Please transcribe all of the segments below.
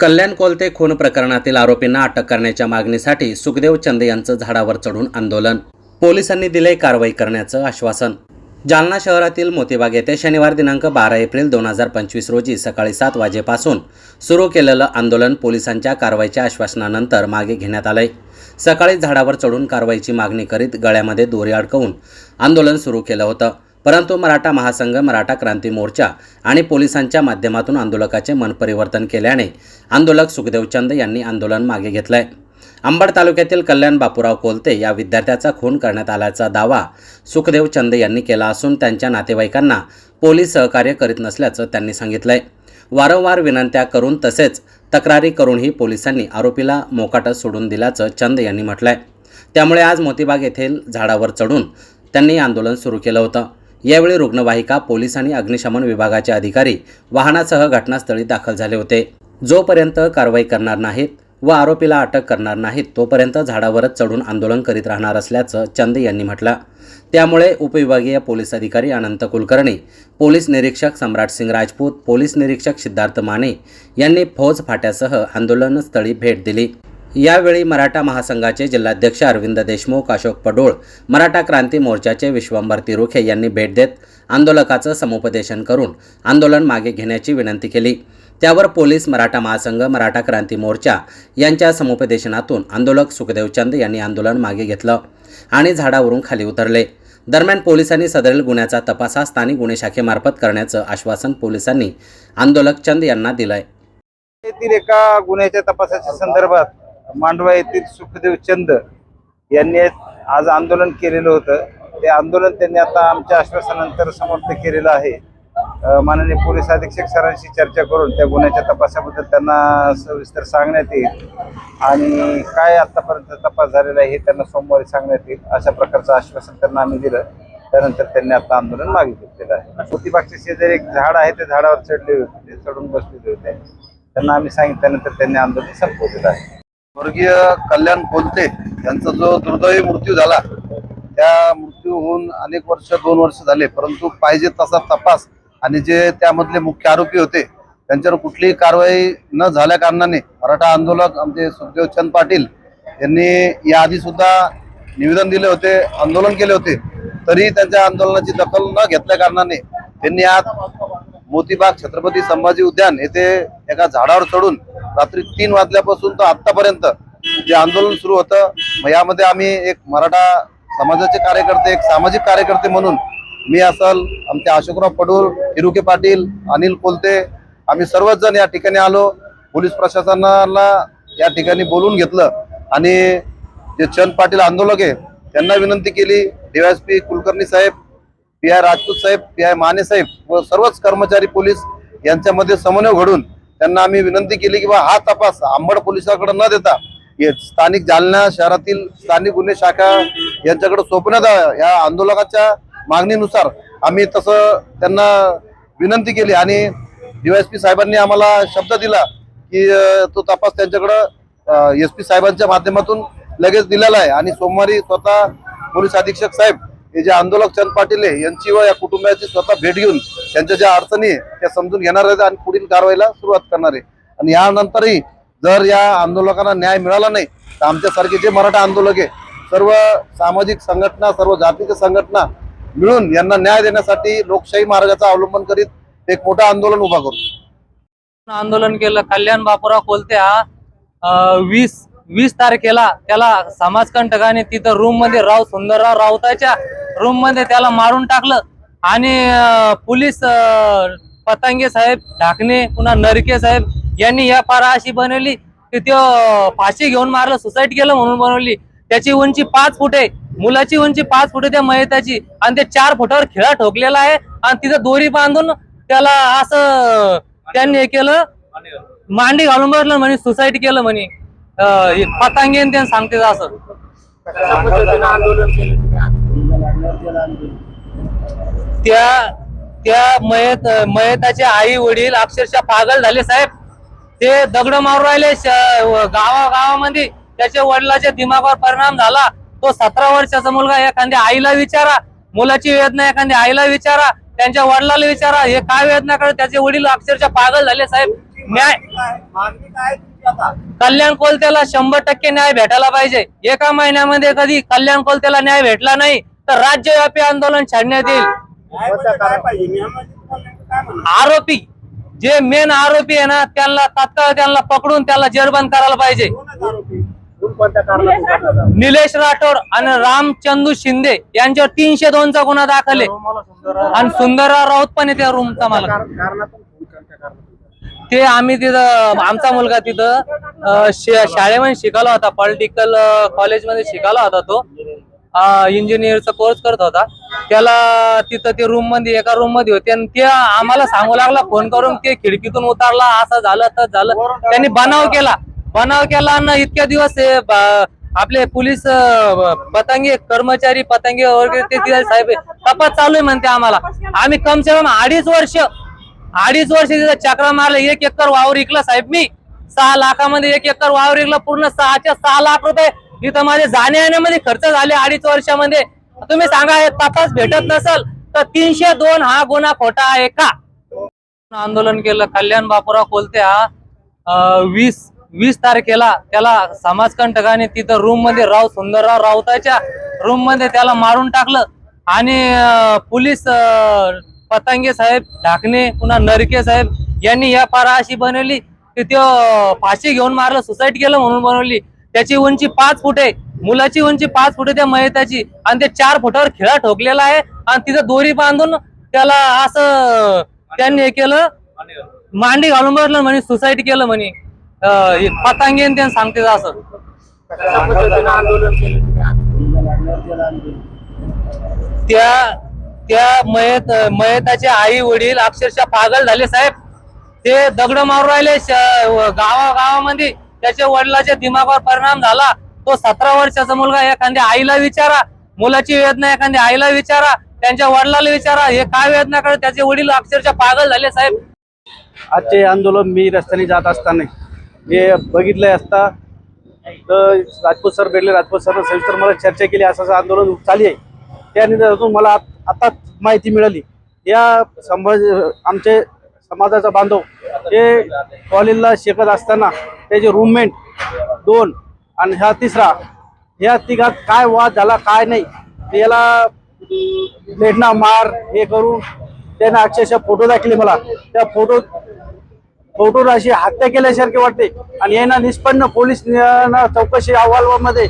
कल्याण कोलते खून प्रकरणातील आरोपींना अटक करण्याच्या मागणीसाठी सुखदेव चंद यांचं झाडावर चढून आंदोलन. पोलिसांनी दिले कारवाई करण्याचं आश्वासन. जालना शहरातील मोतीबाग येथे शनिवार दिनांक बारा एप्रिल दोन हजार पंचवीस रोजी सकाळी सात वाजेपासून सुरू केलेलं आंदोलन पोलिसांच्या कारवाईच्या आश्वासनानंतर मागे घेण्यात आलंय. सकाळी झाडावर चढून कारवाईची मागणी करीत गळ्यामध्ये दोरी अडकवून आंदोलन सुरू केलं होतं. परंतु मराठा महासंघ मराठा क्रांती मोर्चा आणि पोलिसांच्या माध्यमातून आंदोलकाचे मन परिवर्तन केल्याने आंदोलक सुखदेवचंद यांनी आंदोलन मागे घेतलंय. अंबड तालुक्यातील कल्याण बापूराव कोलते या विद्यार्थ्याचा खून करण्यात आल्याचा दावा सुखदेव चंद यांनी केला असून त्यांच्या नातेवाईकांना पोलीस सहकार्य करीत नसल्याचं त्यांनी सांगितलंय. वारंवार विनंत्या करून तसेच तक्रारी करूनही पोलिसांनी आरोपीला मोकाटं सोडून दिल्याचं चंद यांनी म्हटलंय. त्यामुळे आज मोतीबाग येथील झाडावर चढून त्यांनी आंदोलन सुरू केलं होतं. यावेळी रुग्णवाहिका पोलीस आणि अग्निशमन विभागाचे अधिकारी वाहनासह घटनास्थळी दाखल झाले होते. जोपर्यंत कारवाई करणार नाहीत व आरोपीला अटक करणार नाहीत तोपर्यंत झाडावरच चढून आंदोलन करीत राहणार असल्याचं चंद यांनी म्हटलं. त्यामुळे उपविभागीय पोलीस अधिकारी अनंत कुलकर्णी पोलीस निरीक्षक सम्राट सिंग राजपूत पोलीस निरीक्षक सिद्धार्थ माने यांनी फौज फाट्यासह आंदोलनस्थळी भेट दिली. यावेळी मराठा महासंघाचे जिल्हाध्यक्ष अरविंद देशमुख अशोक पडोळ मराठा क्रांती मोर्चाचे विश्वंभर तिरुखे यांनी भेट देत आंदोलकाचं समुपदेशन करून आंदोलन मागे घेण्याची विनंती केली. त्यावर पोलीस मराठा महासंघ मराठा क्रांती मोर्चा यांच्या समुपदेशनातून आंदोलक सुखदेवचंद यांनी आंदोलन मागे घेतलं आणि झाडावरून खाली उतरले. दरम्यान पोलिसांनी सदरील गुन्ह्याचा तपास हा स्थानिक गुन्हे शाखेमार्फत करण्याचं आश्वासन पोलिसांनी आंदोलक चंद यांना दिलंय. येथील एका गुन्ह्याच्या तपासाच्या संदर्भात मांडवा येथील सुखदेव चंद यांनी आज आंदोलन केलेलं होतं. ते आंदोलन त्यांनी आता आमच्या आश्वासनानंतर समाप्त केलेलं आहे. माननीय पोलीस अधीक्षक सरांशी चर्चा करून त्या गुन्ह्याच्या तपासाबद्दल त्यांना सविस्तर सांगण्यात येईल आणि काय आतापर्यंत तपास झालेला आहे हे त्यांना सोमवारी सांगण्यात येईल अशा प्रकारचं आश्वासन त्यांना आम्ही दिलं. त्यानंतर त्यांनी आता आंदोलन मागे घेतलेलं आहे. मोतीबागच्या शेजारी एक झाड आहे ते झाडावर चढले होते ते चढून बसलेले होते. त्यांना आम्ही सांगितल्यानंतर त्यांनी आंदोलन संपवलेलं आहे. स्वर्गीय कल्याण कोलते यांचा जो दुर्दैवी मृत्यू झाला त्या मृत्यू होऊन अनेक वर्ष दोन वर्ष झाले. परंतु पाहिजे तसा तपास आणि जे त्यामधले मुख्य आरोपी होते त्यांच्यावर कुठलीही कारवाई न झाल्या कारणाने मराठा आंदोलक आमचे सुखदेव चंद पाटील यांनी याआधी सुद्धा निवेदन दिले होते आंदोलन केले होते. तरी त्यांच्या आंदोलनाची दखल न घेतल्या कारणाने त्यांनी आज मोतीबाग छत्रपती संभाजी उद्यान येथे एका झाडावर चढून रात्री तीन वाजल्यापासून तर आतापर्यंत जे आंदोलन सुरू होतं मग यामध्ये आम्ही एक मराठा समाजाचे कार्यकर्ते एक सामाजिक कार्यकर्ते म्हणून मी असल आमचे अशोकराव पडूर हिरुके पाटील अनिल कोलते आम्ही सर्वच जण या ठिकाणी आलो. पोलीस प्रशासनाला या ठिकाणी बोलून घेतलं आणि जे चंद पाटील आंदोलक आहे त्यांना विनंती केली. डीवायएसपी कुलकर्णी साहेब पी आय राजपूत साहेब पी आय माने साहेब व सर्वच कर्मचारी पोलीस यांच्यामध्ये समन्वय घडून त्यांना आम्ही विनंती केली की बा हा तपास आंबड पोलिसाकडे न देता स्थानिक जालना शहरातील स्थानिक गुन्हे शाखा यांच्याकडे सोपण्यात यावं. या आंदोलकाच्या मागणीनुसार आम्ही तसं त्यांना विनंती केली आणि डीवायएसपी साहेबांनी आम्हाला शब्द दिला की तो तपास त्यांच्याकडं एस पी साहेबांच्या माध्यमातून लगेच दिलेला आहे आणि सोमवारी स्वतः पोलीस अधीक्षक साहेब हे जे आंदोलक चंद पाटील आहे यांची व या कुटुंबाची स्वतः भेट घेऊन त्यांच्या ज्या अडचणी आहे त्या समजून घेणार आहेत आणि पुढील कारवाईला सुरुवात करणार आहे. आणि यानंतरही जर या आंदोलकांना न्याय मिळाला नाही तर आमच्यासारखे जे मराठा आंदोलक आहे सर्व सामाजिक संघटना सर्व जातीच्या संघटना मिळून यांना न्याय देण्यासाठी लोकशाही मार्गाचा अवलंबन करीत एक मोठं आंदोलन उभा करू. आंदोलन केलं. कल्याण बापूराव कोलते हा. वीस वीस तारखेला त्याला समाजकंटकाने तिथं रूममध्ये राव सुंदरराव राऊताच्या रूममध्ये त्याला मारून टाकलं. आणि पोलीस पतंगे साहेब ढाकणे पुन्हा नरके साहेब यांनी या पारा अशी बनवली की तो फाशी घेऊन मारलं सुसाईड केलं म्हणून बनवली. त्याची उंची पाच फुट आहे. मुलाची उंची पाच फुट आहे त्या मयताची. आणि ते चार फुटावर खिळा ठोकलेला आहे. आणि तिथं दोरी बांधून त्याला असं त्यांनी हे केलं. मांडी घालून बसलं म्हणे सुसाईड केलं म्हणे. पतंगे आणि त्यांनी सांगते असं. त्या त्या मयत मयताचे आई वडील अक्षरशः पागल झाले साहेब. ते दगड मारून राहिले गावा गावामध्ये. त्याच्या वडिलाच्या दिमागावर परिणाम झाला. तो सतरा वर्षाचा मुलगा एखाद्या आईला विचारा. मुलाची वेदना एखाद्या आईला विचारा. त्यांच्या वडिलाला विचारा. हे काय वेदना करत त्याचे वडील अक्षरशः पागल झाले साहेब. न्याय कल्याण कोलत्याला शंभर टक्के न्याय भेटायला पाहिजे. एका महिन्यामध्ये कधी कल्याण कोलत्याला न्याय भेटला नाही. तर राज्यव्यापी आंदोलन छाडण्यात येईल. आरोपी जे मेन आरोपी आहे ना त्यांना तात्काळ त्यांना पकडून त्याला जेरबंद करायला पाहिजे. निलेश राठोड आणि रामचंदू शिंदे यांच्यावर तीनशे दोनचा गुन्हा दाखल आहे. आणि सुंदरराव राऊत पण आहे त्या रूमचा मला ते आम्ही तिथं आमचा मुलगा तिथं शाळेमध्ये शिकायला होता. पॉलिटिकल कॉलेजमध्ये शिकायला होता तो. इंजिनिअरचा कोर्स करत होता. त्याला तिथं ते रूममध्ये एका रूममध्ये होते. आणि ते आम्हाला सांगू लागला फोन करून ते खिडकीतून उतरला. असं झालं तर झालं. त्यांनी बनाव केला. बनाव केला आणि इतक्या दिवस हे आपले पोलीस पतंगे कर्मचारी पतंगे वगैरे ते साहेब तपास चालू आहे म्हणते आम्हाला. आम्ही कम से कम अडीच वर्ष अडीच वर्ष तिथं चक्रा मारलं. एक एकर वावर विकला साहेब मी. सहा लाखामध्ये एक एकर वावर विकला. पूर्ण सहाच्या सहा लाख रुपये इथं माझे जाण्या येण्यामध्ये खर्च झाले अडीच वर्षामध्ये. तुम्ही सांगा तपास भेटत नसल तर तीनशे दोन हा गुन्हा खोटा आहे का? आंदोलन केलं कल्याण बापूराव कोलत्या हा. वीस वीस तारखेला त्याला समाजकंटकाने तिथं रूममध्ये राव सुंदरराव राऊताच्या रूममध्ये त्याला मारून टाकलं. आणि पोलीस पतंगे साहेब ढाकणे पुन्हा नरके साहेब यांनी या पारा अशी बनवली. की त्यो फाशी घेऊन मारलं सुसाईड केलं म्हणून बनवली. त्याची उंची पाच फुटे आहे मुलाची उंची पाच फुटे आहे त्या मयताची. आणि ते चार फुटावर खिळा ठोकलेला आहे. आणि तिथं दोरी बांधून त्याला असं त्यांनी हे केलं मांडी घालून बसलं म्हणे सुसाईड केलं म्हणे. अं, पतंगे आणि त्यांनी सांगते असं. त्या त्या मयत मयताचे आई वडील अक्षरशः पागल झाले साहेब. ते दगड मारून राहिले गावा गावामध्ये त्याच्या वडिलाच्या दिमागावर परिणाम झाला तो सतरा वर्षाचा मुलगा एखाद्या आईला विचारा मुलाची वेदना एखाद्या आईला विचारा त्यांच्या वडिलाला विचारा हे काय वेदना करत त्याचे वडील अक्षरशः पागल झाले साहेब. आजचे आंदोलन मी रस्त्याने जात असताना हे बघितले असता तर राजपूत सर भेटले राजपूत सर सविस्तर मला चर्चा केली असं असं आंदोलन चालू आहे. त्या निमित्तातून मला आत- आता माहिती मिळाली. या समाज आमचे समाजाचा बांधव हे कॉलेजला शिकत असताना त्याचे रूममेट दोन आणि ह्या तिसरा ह्या तिघात काय वाद झाला काय नाही याला भेटणं मार हे करून त्यानं अक्षरशः फोटो दाखले मला. त्या फोटो फोटो अशी हत्या केल्यासारखे वाटते. आणि यांना निष्पन्न पोलीस चौकशी अहवालामध्ये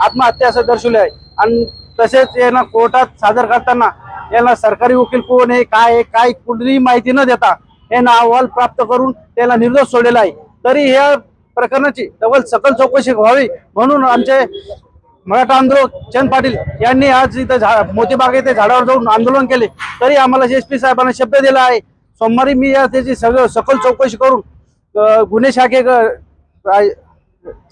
आत्महत्या असं दर्शवले आहे. आणि तसेच यांना कोर्टात सादर करताना यांना सरकारी वकील कोण आहे काय आहे काय कुठलीही माहिती न देता यांना अहवाल प्राप्त करून त्याला निर्दोष सोडलेला आहे. तरी या प्रकरणाची डबल सकल चौकशी व्हावी म्हणून आमचे मराठा आंदोलक चंद पाटील यांनी आज इथं झा मोतीबाग येथे झाडावर जाऊन आंदोलन केले. तरी आम्हाला एस पी साहेबांना शब्द दिला आहे सोमवारी मी या त्याची सगळं सकल चौकशी करून गुन्हे शाखे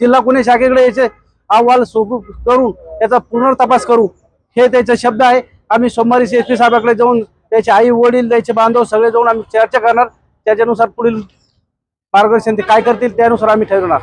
जिल्हा गुन्हे शाखेकडे याचे अहवाल सोबू करून त्याचा पुनर्तपास करू. हे त्याचे शब्द आहे. आम्ही सोमवारी एस पी साहेबाकडे जाऊन त्याचे आई वडील त्याचे बांधव सगळे जाऊन आम्ही चर्चा करणार. त्याच्यानुसार पुढील मार्गदर्शन ते काय करतील त्यानुसार आम्ही ठरवणार.